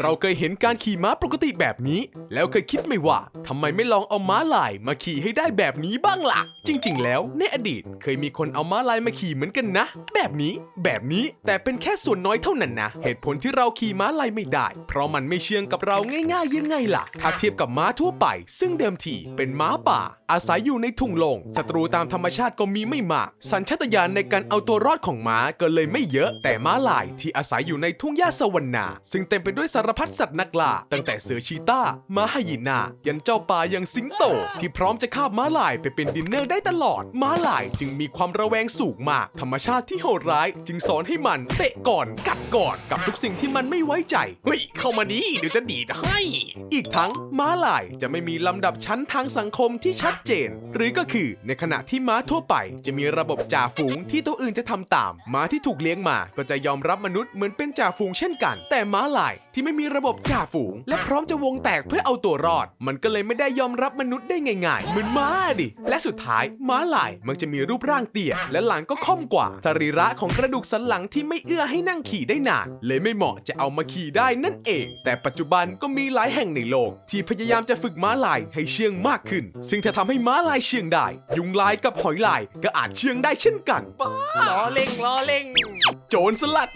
เราเคยเห็นการขี่ม้าปกติแบบนี้ แล้วเคยคิดไหมว่าทำไมไม่ลองเอาม้าลายมาขี่ให้ได้แบบนี้บ้างล่ะ จริง ๆ แล้วในอดีตเคยมีคนเอาม้าลายมาขี่เหมือนกันนะ แบบนี้แบบนี้แต่เป็นแค่ส่วนน้อยเท่านั้นนะ เหตุผลที่เราขี่ม้าลายไม่ได้ เพราะมันไม่เชื่องกับเราง่าย ๆ ยังไงล่ะ ถ้าเทียบกับม้าทั่วไป ซึ่งเดิมทีเป็นม้าป่า อาศัยอยู่ในทุ่งโลงศัตรูตามธรรมชาติก็มีไม่มาก สัญชาตญาณในการเอาตัวรอดของม้าก็เลยไม่เยอะ แต่ม้าลายที่อาศัยอยู่ในทุ่งหญ้าสวรรณาซึ่งเต็มไปด้วยสารพัดสัตว์นักล่าตั้งแต่เสือชีต้าม้าไฮยีนายันเจ้าป่าอย่างสิงโต ที่พร้อมจะคาบม้าลายไปเป็นดินเนอร์ได้ตลอด ม้าลายจึงมีความระแวงสูงมาก ธรรมชาติที่โหดร้าย จึงสอนให้มันเตะก่อนกัดก่อนกับทุกสิ่งที่มันไม่ไว้ใจเฮ้ยเข้ามาดีเดี๋ยวจะดีดให้ อีกทั้งม้าลายจะไม่มีลำดับชั้นทางสังคมที่ชัดเจน หรือก็คือในขณะที่ม้าทั่วไป จะมีระบบจ่าฝูงที่ตัวอื่นจะทำตาม ม้าที่ถูกเลี้ยงมาก็จะยอมรับมนุษย์เหมือนเป็นจ่าฝูงเช่นกัน แต่ม้าลายที่ไม่มีระบบจ่าฝูง และพร้อมจะวงแตกเพื่อเอาตัวรอด มันก็เลยไม่ได้ยอมรับมนุษย์ได้ง่ายๆ เหมือนม้าดิ และสุดท้ายม้าลายมันจะมีรูปร่างเตี้ยและหลังก็ค่อมกว่า สรีระของกระดูกสันหลังที่ไม่เอื้อให้นั่งขี่ได้นาน เลยไม่เหมาะจะเอามาขี่ได้นั่นเอง แต่ปัจจุบันก็มีหลายแห่งในโลก ที่พยายามจะฝึกม้าลายให้เชื่องมากขึ้น ซึ่งถ้าทำให้ม้าลายเชื่องได้ ยุงลายกับหอยลายก็อาจเชื่องได้เช่นกันป้าล้อเล่งล้อเล่ง โจรสลัด